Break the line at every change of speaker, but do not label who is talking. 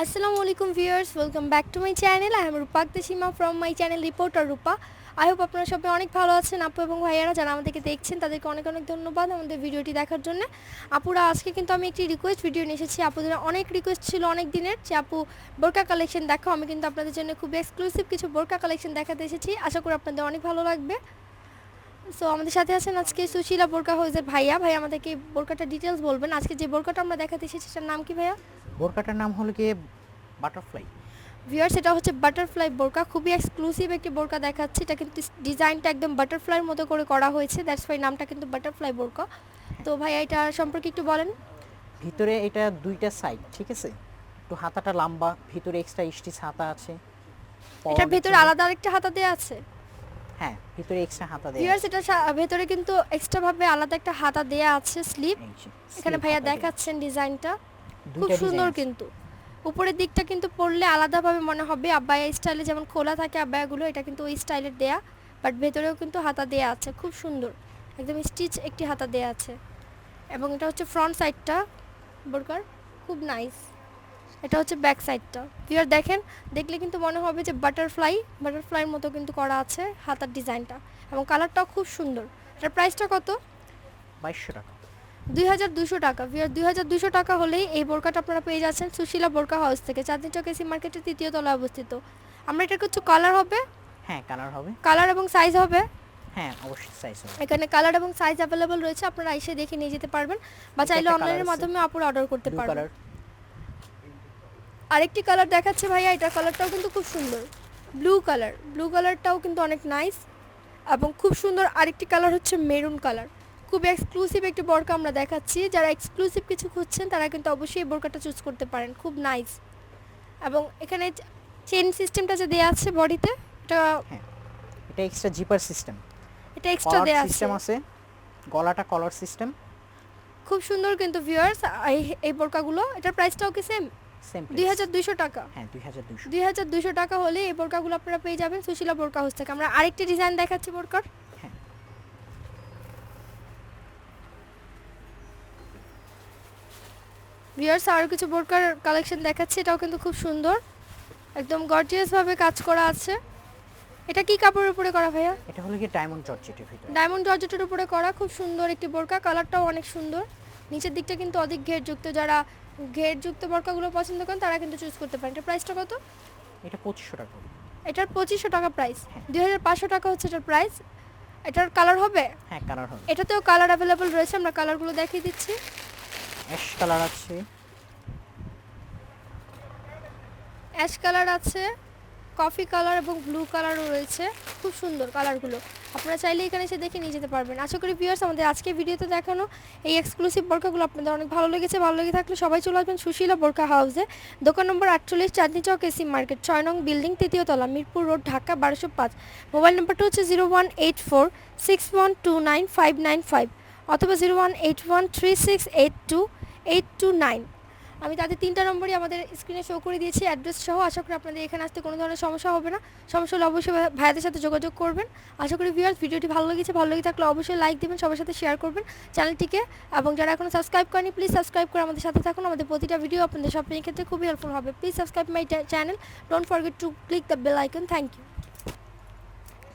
Assalamu alaikum viewers, welcome back to my channel. I am Rupak Deshima from my channel Reporter Rupa I hope আপনারা সবাই অনেক ভালো আছেন আপু এবং ভাইয়ারা যারা আমাদেরকে দেখছেন তাদেরকে অনেক অনেক ধন্যবাদ আমাদের ভিডিওটি দেখার জন্য। আপুরা আজকে কিন্তু আমি একটি রিকোয়েস্ট ভিডিও নিয়ে এসেছি। আপুদের অনেক রিকোয়েস্ট ছিল অনেক দিনের যে আপু বোরকা কালেকশন দেখো আমি কিন্তু আপনাদের জন্য খুব এক্সক্লুসিভ কিছু বোরকা কালেকশন দেখাতে এসেছি। আশা করি আপনাদের অনেক ভালো লাগবে। সো আমাদের সাথে আছেন আজকে সুশীলা বোরকা হাউসের ভাইয়া। ভাই আমাদেরকে বোরকাটা ডিটেলস বলবেন। আজকে যে বোরকাটা আমরা দেখাতে এসেছি সেটার নাম কি ভাইয়া?
বোরকাটার নাম হলো গিয়ে বাটারফ্লাই
ভিউয়ার সেটা হচ্ছে বাটারফ্লাই বোরকা। খুবই এক্সক্লুসিভ একটি বোরকা দেখাচ্ছে। এটা কিন্তু ডিজাইনটা একদম বাটারফ্লাইয়ের মতো করে করা হয়েছে। দ্যাটস ওয়াই নামটা কিন্তু বাটারফ্লাই বোরকা। তো ভাই এটা সম্পর্কে একটু বলেন।
ভিতরে এটা দুইটা সাইড ঠিক আছে? একটু হাতাটা লম্বা ভিতরে এক্সট্রা স্টিচ হাতা আছে।
এটার ভিতরে আলাদা আরেকটা হাতা দেওয়া আছে।
হ্যাঁ ভিতরে এক্সট্রা হাতা দেয়া
কিন্তু এক্সট্রা ভাবে আলাদা একটা হাতা দেয়া আছে স্লিপ এখানে ভাইয়া দেখাচ্ছেন ডিজাইনটা। খুব সুন্দর কিন্তু। উপরের দিকটা কিন্তু পরলে আলাদাভাবে মনে হবে। আব্বায়া স্টাইলে যেমন খোলা থাকে আব্বায়াগুলো এটা কিন্তু ওই স্টাইলের দেয়া। বাট ভেতরেও কিন্তু হাতা দেয়া আছে। খুব সুন্দর। একদম স্টিচ একটি হাতা দেয়া আছে। এবং এটা হচ্ছে ফ্রন্ট সাইডটা বোরকার খুব নাইস এটা হচ্ছে ব্যাক সাইডটা ভিউয়ার দেখেন দেখলে কিন্তু মনে হবে যে বাটারফ্লাই বাটারফ্লাইয়ের মতো কিন্তু করা আছে হাতার ডিজাইনটা এবং কালারটাও খুব সুন্দর। এটার প্রাইসটা কত?
বাইশশো টাকা।
দুই হাজার দুশো টাকা। ভিয়ার দুই হাজার দুশো টাকা হলেই এই বোরকাটা আপনারা পেয়ে যাচ্ছেন সুশীলা বোরকা হাউস থেকে চাঁদনি চক এসি মার্কেটের তৃতীয় তলায় অবস্থিত। আমরা এটার কিছু কালার হবে?
হ্যাঁ কালার হবে।
কালার এবং সাইজ হবে?
হ্যাঁ অবশ্যই সাইজ হবে।
এখানে কালার এবং সাইজ অ্যাভেলেবল রয়েছে আপনারা এসে দেখে নিয়ে যেতে পারবেন বা চাইলে অনলাইনের মাধ্যমে আপুরা অর্ডার করতে পারবেন। আরেকটি কালার দেখাচ্ছে ভাইয়া এটা কালারটাও কিন্তু খুব সুন্দর। ব্লু কালার ব্লু কালারটাও কিন্তু অনেক নাইস এবং খুব সুন্দর আরেকটি কালার হচ্ছে মেরুন কালার খুব এক্সক্লুসিভ একটি বোরকা আমরা দেখাচ্ছি। যারা এক্সক্লুসিভ কিছু খুঁজছেন তারা কিন্তু অবশ্যই এই বোরকাটা চুজ করতে পারেন খুব নাইস এবং এখানে চেন সিস্টেমটা যে দেওয়া আছে বডিতে এটা
হ্যাঁ এটা এক্সট্রা জিপার সিস্টেম
এটা এক্সট্রা দেওয়া আছে
সিস্টেম আছে। গলাটা কলার সিস্টেম
খুব সুন্দর কিন্তু ভিউয়ার্স এই বোরকাগুলো এটার প্রাইসটাও কি সেম দুই হাজার দুইশো টাকা।
হ্যাঁ দুই হাজার দুইশো।
দুই হাজার দুশো টাকা হলে এই বোরকাগুলো আপনারা পেয়ে যাবেন সুশীলা বোরকা হাউস থেকে। আমরা আরেকটি ডিজাইন দেখাচ্ছি বোরকার।
হ্যাঁ।
ভিউয়ার্স আরও কিছু বোরকার কালেকশন দেখাচ্ছি এটাও কিন্তু খুব সুন্দর। একদম গর্জিয়াসভাবে কাজ করা আছে। এটা কি কাপড়ের উপরে করা ভাইয়া?
এটা হলো গিয়ে ডায়মন্ড জর্জেটের ভিতরে।
ডায়মন্ড জর্জেটের উপরে করা খুব সুন্দর একটি বোরকা কালারটাও অনেক সুন্দর। নিচের দিকটা কিন্তু অধিক ঘেরযুক্ত যারা ঘেরযুক্ত বোরকাগুলো পছন্দ করেন তারা কিন্তু চুজ করতে পারেন। এটা প্রাইসটা কত?
এটা পঁচিশশো টাকা
এটার পঁচিশশো টাকা প্রাইস
হ্যাঁ।
দুই হাজার পাঁচশো টাকা হচ্ছে এটার প্রাইস এটার কালার হবে?
হ্যাঁ কালার হবে।
এটাতেও কালার অ্যাভেলেবল রয়েছে আমরা কালারগুলো দেখিয়ে দিচ্ছি।
অ্যাশ কালার আছে।
অ্যাশ কালার আছে। কফি কালার এবং ব্লু কালারও রয়েছে। খুব সুন্দর কালারগুলো। আপনারা চাইলে এখানে এসে দেখে নিয়ে যেতে পারবেন। আশা করি ভিউয়ার্স আমাদের আজকে ভিডিওতে দেখানো এই এক্সক্লুসিভ বোরকাগুলো আপনাদের অনেক ভালো লেগেছে। ভালো লেগে থাকলে সবাই চলে আসবেন সুশীলা বোরকা হাউসে দোকান নম্বর আটচল্লিশ, চাঁদনি চক এসি মার্কেট, ছয় নং বিল্ডিং তৃতীয় তলা, মিরপুর রোড ঢাকা, বারোশো পাঁচ। মোবাইল নম্বরটা হচ্ছে zero one eight four six one two nine five nine five অথবা zero one eight one three six eight two eight two nine আমি তাদের তিনটা নম্বরই আমাদের স্ক্রিনে শো করে দিয়েছি অ্যাড্রেস সহ। আশা করি আপনাদের এখানে আসতে কোনো ধরনের সমস্যা হবে না। সমস্যা হলে অবশ্যই ভাই- ভাইয়াদের সাথে যোগাযোগ করবেন। আশা করি ভিউয়ার্স ভিডিওটি ভালো লেগেছে। ভালো লেগে থাকলে অবশ্যই লাইক দেবেন, সবার সাথে শেয়ার করবেন চ্যানেলটিকে এবং যারা এখনও সাবস্ক্রাইব করেনি প্লিজ সাবস্ক্রাইব করে আমাদের সাথে থাকুন। আমাদের প্রতিটা ভিডিও আপনাদের শপিংয়ের ক্ষেত্রে খুবই হেল্পফুল হবে। Please subscribe my channel don't forget to click the bell icon thank you